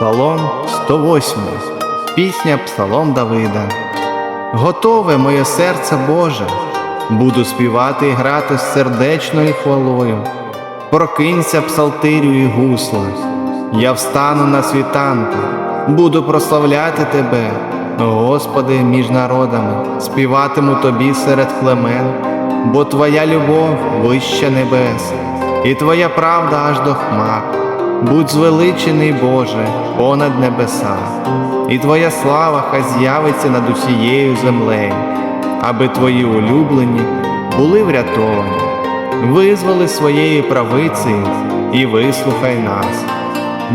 Псалом 108. Пісня Псалом Давида. Готове моє серце Боже, буду співати і грати з сердечною хвалою. Прокинься псалтирю і гусло. Я встану на світанку, буду прославляти Тебе, Господи, між народами, співатиму Тобі серед племен, бо Твоя любов вища небес, і Твоя правда аж до хмар. Будь звеличений, Боже, понад небеса, і Твоя слава хай з'явиться над усією землею, аби Твої улюблені були врятовані. Визволи своєю правицею і вислухай нас.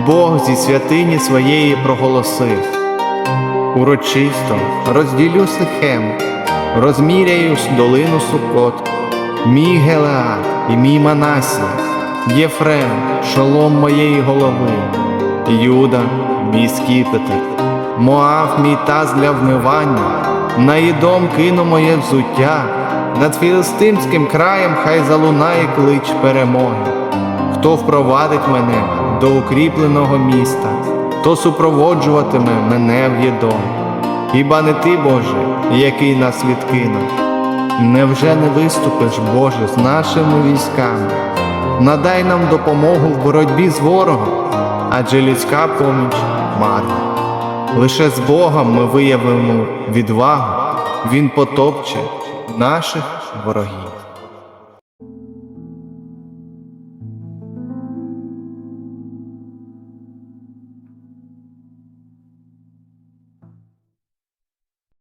Бог зі святині своєї проголосив. Урочисто розділю Сихем, розміряю долину Сукот, мій Гелеад і мій Манасія, Єфрем, шолом моєї голови, Юда, мій скіпетр, Моав, мій таз для вмивання, на кину моє взуття, над філистимським краєм хай залунає клич перемоги. Хто впровадить мене до укріпленого міста, то супроводжуватиме мене в єдом. Хіба не ти, Боже, який нас відкинув? Невже не виступиш, Боже, з нашими військами? Надай нам допомогу в боротьбі з ворогом, адже людська поміч марна. Лише з Богом ми виявимо відвагу, Він потопче наших ворогів.